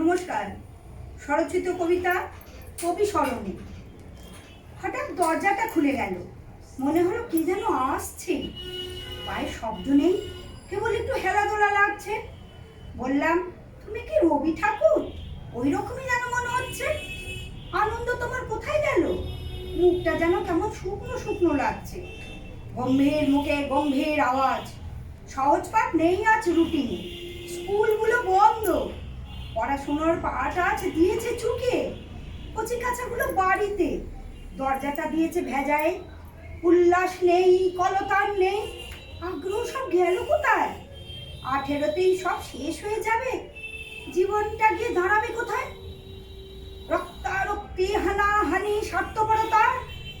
নমস্কার। স্বরচিত কবিতা কবি স্মরণে। হঠাৎ দরজাটা খুলে গেল। মনে হলো কি যেন আসছে। পায়ে শব্দ নেই, কেবল একটু হেলাদোলা লাগছে। বললাম, তুমি কি রবি ঠাকুর? ওই রকমই যেন মনে হচ্ছে। আনন্দ তোমার কোথায় গেল? মুখটা যেন কেমন শুকনো শুকনো লাগছে। গম্ভীর মুখে গম্ভীর আওয়াজ। সহজ পাঠ নেই আজ রুটিনে স্কুলগুলো বন্ধ। পড়াশোনার পাঠ আজ দিয়েছে চুকে। কচি কাছাগুলো বাড়িতে। দরজাটা দিয়েছে ভেজায়। উল্লাস নেই, কলতান নেই। আগ্রহ সব গেল কোথায়? আঠেরোতেই সব শেষ হয়ে যাবে। জীবনটা গিয়ে দাঁড়াবে কোথায়? রক্তারক্তি, হানাহানি স্বার্থপরতার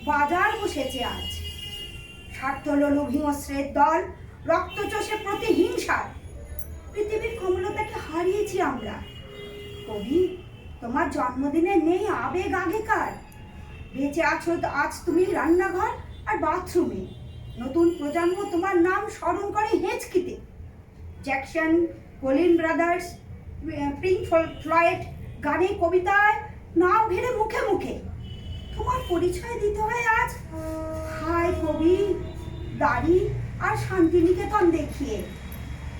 বাজার বসেছে আজ। স্বার্থলোলু হিংস্রের দল রক্তচষে প্রতিহিংসার। পৃথিবীর কমলতাকে হারিয়েছি আমরা। কবি, তোমার জন্মদিনে নেই আবেগ আগেকার। বেঁচে আছো আজ তুমি রান্নাঘর আর বাথরুমে। নতুন প্রজন্ম তোমার নাম স্মরণ করে হেঁচকিতে। Jackson, Colin brothers Pink Floyd গানে কবিতায় নাম ঘেরে মুখে মুখে। তোমার পরিচয় দিতে হয় আজ। হাই কবি, দাড়ি আর শান্তিনিকেতন দেখিয়ে।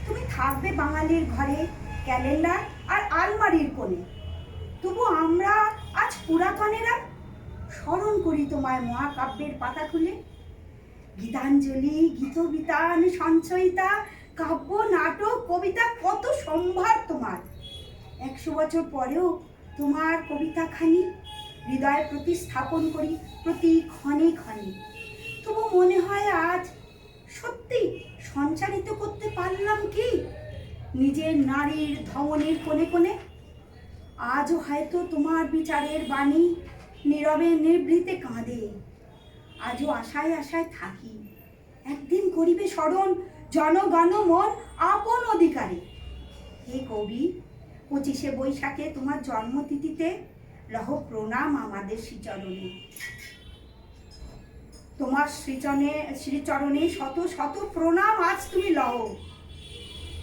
তুমি থাকবে বাঙালির ঘরে। ক্যালেন্ডার আর আলমারির কোণে। তবু আমরা আজ পুরাতনেরা স্মরণ করি তোমায় মহাকাব্যের পাতা খুলে। গীতাঞ্জলি, গীতবিতান, সঞ্চয়িতা, কাব্য, নাটক, কবিতা, কত সম্ভার তোমার। একশো বছর পরেও তোমার কবিতাখানি হৃদয়ে প্রতিস্থাপন করি প্রতি ক্ষণে ক্ষণে। তবু মনে হয় আজ সত্যি সঞ্চারিত করতে পারলাম কি? নিজের নারীর ধমনের কোণে কোণে? আজও হয়তো তোমার বিচারের বাণী নীরবে নিভৃতে কাঁদে। আজও আশায় আশায় থাকি। একদিন করিবে স্মরণ জনগণ মন আপন অধিকারে। হে কবি, পঁচিশে বৈশাখে তোমার জন্মতিথিতে লহ প্রণাম আমাদের শ্রীচরণে। তোমার শ্রীচরণে শ্রীচরণে শত শত প্রণাম আজ তুমি লহ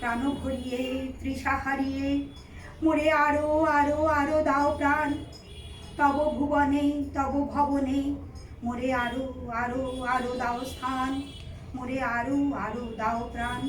প্রাণ ভরিয়ে, তৃষা হারিয়ে, মোরে আরও আরও আরও দাও প্রাণ। তব ভুবনে, তব ভবনে, মোরে আরও আরও আরও দাও স্থান। মোরে আরও আরও দাও প্রাণ।